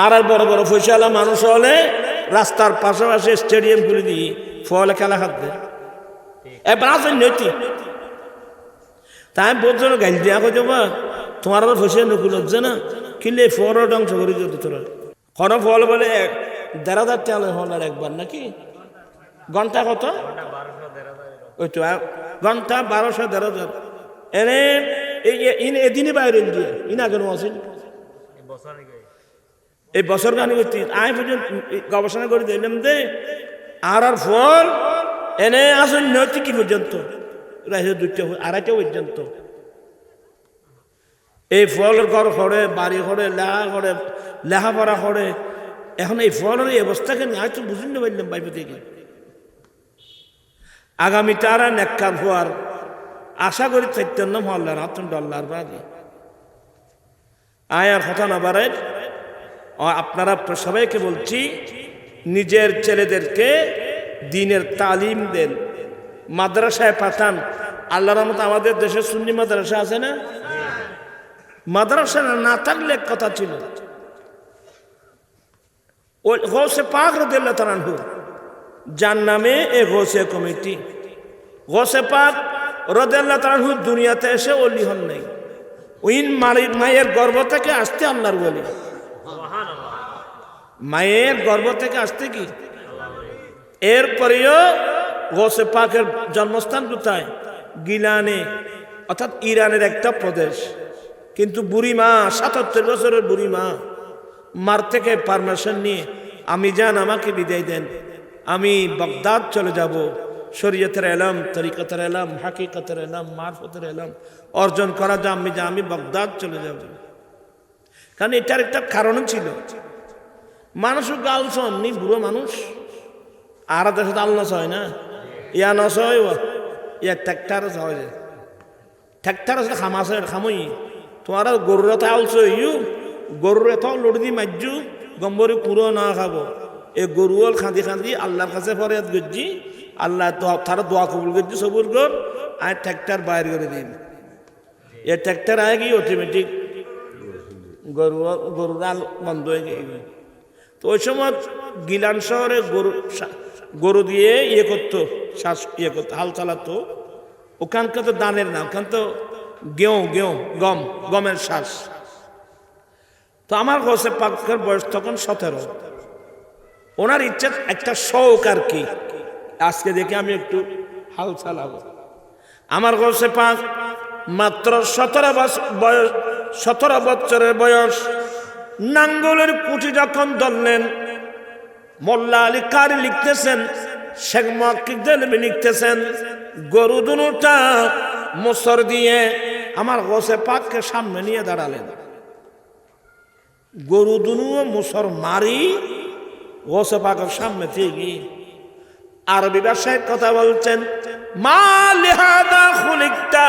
আর আর বড় বড় পয়সাওয়ালা মানুষ হলে রাস্তার পাশাপাশি স্টেডিয়াম খুলে দিয়ে ফলে খেলা খাটবে এবার আসেন নৈতিক তাই বলছিল গাইল দিয়া কই যাবা তোমার তো ফসে নকুল হচ্ছে না? কিনলে ফর অংশ করে দিত তোরা। কোনো ফল বলে দেড় হাজার হল আর একবার নাকি? ঘণ্টা কত? ওই তো ঘণ্টা বারোশো দেড় হাজার। এনে এদিনই বাইরে দিয়ে ইন আগে আসেন এই বছর গানি করতে। আয় পর্যন্ত গবেষণা করে দিলাম দে আর আর ফল এনে আসুন নৈতিক কি পর্যন্ত? দুইটা, আড়াইটা পর্যন্ত। এই ফলের ঘর করে বাড়ি করে লেহা করে লেখাপড়া করে এখন এই ফলের এই অবস্থাকে নিয়ে হয়তো বুঝুন না পারলাম বাইবে থেকে। আগামী তারা নেককার হওয়ার আশা করি চৈতন্য মহল্লার হাতন ডল্লার বাদে আয়ার কথা না বাড়ে আপনারা সবাইকে বলছি, নিজের ছেলেদেরকে দিনের তালিম দেন। মাদ্রাসায় পাঠান। আল্লাহর রহমত আমাদের দেশে সুন্নি মাদ্রাসা আছে না? মাদ্রাসা না থাকলে কথা ছিল। ওই গৌসে পাক রদিল্লা তারানহু যার নামে এ গৌসে কমিটি। গৌসে পাক রদিল্লা তারানহু দুনিয়াতে এসে অলি হন নাই। মারি- মায়ের গর্ভ থেকে আসতে আল্লাহর বলি মায়ের গর্ভ থেকে আসতে কি? এরপরেও গোসে পাকের জন্মস্থান কোথায়? গিলানে, অর্থাৎ ইরানের একটা প্রদেশ। কিন্তু বুড়ি মা সাতাত্তর বছরের বুড়ি মা মার থেকে পারমিশন নিয়ে, আমি যান, আমাকে বিদায় দেন। আমি বগদাদ চলে যাব। শরীয়তের এলাম, তরিকতের এলাম, হাকিকতের এলাম, মারফতের এলাম। অর্জন করা যা আমি যা, আমি বগদাদ চলে যাব। কারণ এটার একটা কারণ ছিল। মানুষও গাল নি বুড়ো মানুষ। আর দেশে আল নস হয় না? ইয়া নস হয়। ইয়া ট্র্যাক্টার হয় যে ট্র্যাক্টার আছে খামাছে খামই। তোমার গরুর এত আলছো ইউ। গরুর এত লড়ি দি মাজ্জু, গম্বরি পুরো না খাব। এই গরুল খাঁদি খাঁদি আল্লাহর কাছে ফরিয়াদ করছি। আল্লাহ তারা দোয়া কবুল করছি, সবুর কর আর ট্র্যাক্টার বাইর করে দিন। এ ট্র্যাক্টার আয় কি অটোমেটিক গরু, গরুর আল বন্ধ হয়ে গিয়ে তো ওই সময় গিলান শহরে গরু গরু দিয়ে ইয়ে করতো শ্বাস ইয়ে করতো, হাল চালাতো। ওখানকার তো দানের না ওখান তো গেও গেও, গম, গমের শ্বাস তো আমার গোসে পাকের বয়স তখন সতেরো। ওনার ইচ্ছা একটা শৌক আর কি। আজকে দেখে আমি একটু হাল চালাবো। আমার গোসে পাক মাত্র সতেরো বছর বয়স, সতেরো বছরের বয়স। নাঙ্গলের কুটি যখন ধরলেন, মোল্লা আলী কারি লিখতেছেন, শেখ লিখতেছেন, গরু দুটা মোসর দিয়ে আমার গোসে পাককে সামনে নিয়ে দাঁড়ালেন। গরু দুনু মুসর মারি, গোসে পাকের সামনে থেকে আরবি ব্যবসায়িক কথা বলছেন, মা লিহাদা খুলিকটা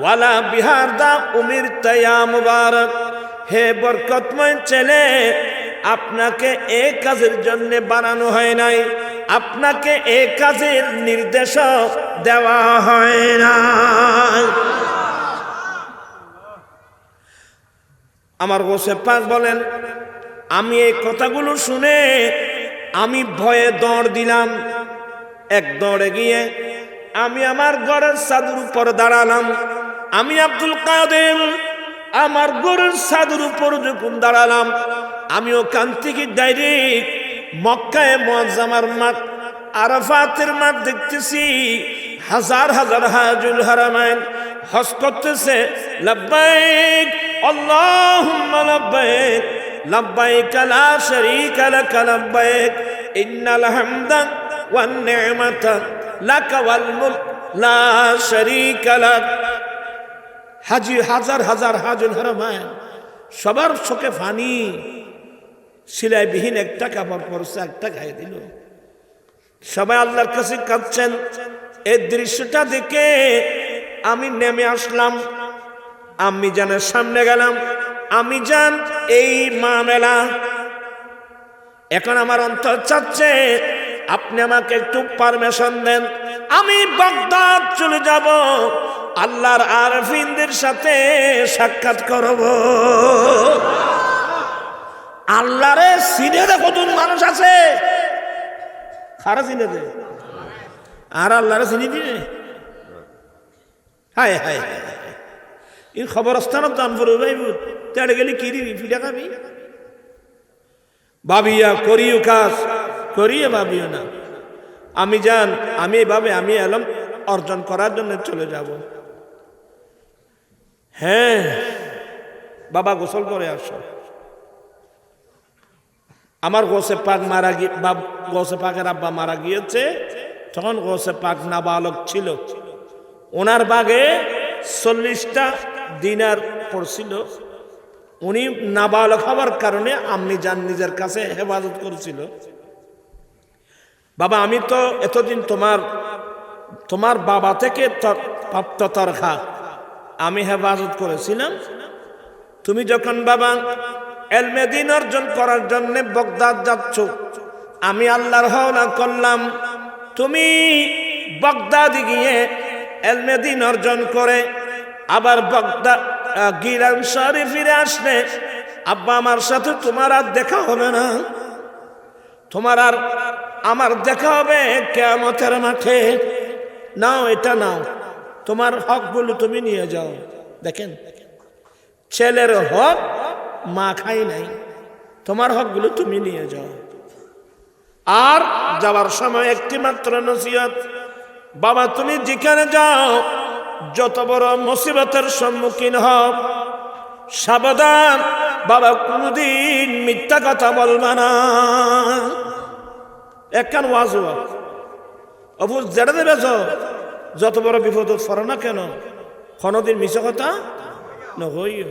ওয়ালা বিহার দা উমির তয়া মুবারক। হে বরকতময় ছেলে, আপনাকে এ কাজের জন্য বানানো হয় নাই। আপনাকে এ কাজের নির্দেশ দেওয়া হয় নাই। আমার গোসে পাক বলেন, আমি এই কথাগুলো শুনে আমি ভয়ে দৌড় দিলাম। এক দৌড়ে গিয়ে আমি আমার ঘরের সাদুর উপর দাঁড়ালাম। আমি আব্দুল কাদের আমার গরুর সাদুর উপর যখন দাঁড়ালাম আমি ওখান থেকে ডাইরেক্ট মক্কায় মজামার মাঠ, আরাফাতের মাঠ দেখতেছি, হাজার হাজার হাজুল হারামাইন হস করতেছে লব্বাইক, আল্লাহুম্মা লব্বাইক লব্বাইক লা শারীকা লাক, লব্বাইক, ইন্নাল হামদা ওয়ান নি'মাতা লাক ওয়াল মুলক, লা শারীকা লাক। হাজি হাজার হাজার হাজুল হারামাইন সবার চোখে ফানি। সিলাইবিহীন একটা কাপড় পরছে একটা গায়ে দিল। সবাই আল্লাহর কাছে কাঁদছেন। এই দৃশ্যটা দেখে আমি নেমে আসলাম। আমি জানের সামনে গেলাম। আমি জান, এই মা মেলা এখন আমার অন্তর চাচ্ছে, আপনি আমাকে একটু পারমিশন দেন। আমি বাগদাদ চলে যাব। আল্লাহর আরফিনদের সাথে সাক্ষাৎ করব। আল্লাহরে সিনে কতজন মানুষ আছে। খারা চিনে দে আর আল্লাহরে চিনি দিবে হায় হায় হায়। এই খবরস্থানত দান করব ভাই তেড়ে গেলি কি দিবি ফিটা খাবি? ভাবিয়া, করিও কাজ, করিয়ে ভাবিও না। আমি যান আমি এভাবে, আমি এলাম অর্জন করার জন্য চলে যাব। হ্যাঁ। বাবা গোসল করে আসো। আমার গোসে পাক মারা গিয়ে বা গোসে পাকের আব্বা মারা গিয়েছে। তখন গোসে পাক নাবালক ছিল। ওনার বাগে চল্লিশটা দিনার পড়ছিল। উনি নাবালক হওয়ার কারণে আপনি যান নিজের কাছে হেফাজত করেছিল। বাবা, আমি তো এতদিন তোমার তোমার বাবা থেকে প্রাপ্ত তরখা আমি হেফাজত করেছিলাম। তুমি যখন বাবা এলমেদিন অর্জন করার জন্য বগদাদ যাচ্ছ, আমি আল্লাহর হওয়া করলাম, তুমি বগদাদি গিয়ে এলমেদিন অর্জন করে আবার বগদা গিরান শহরে ফিরে আসলে, আব্বা আমার সাথে তোমার আর দেখা হবে না। তোমার আর আমার দেখা হবে কেমতের মাঠে। নাও, এটা নাও। তোমার হকগুলো তুমি নিয়ে যাও। দেখেন, ছেলের হক মা খাই নাই, তোমার হকগুলো তুমি নিয়ে যাও। আর যাওয়ার সময় একটি মাত্র নসিহত, বাবা তুমি যেখানে যাও, যত বড় মুসিবতের সম্মুখীন হও, সাবধান, বাবা কোনদিন মিথ্যা কথা বলবা না। একখান ওয়াজ অবু যেটা দেবে যত বড় বিপদ ফর না কেন? কোনদিন মিশা কথা নহইও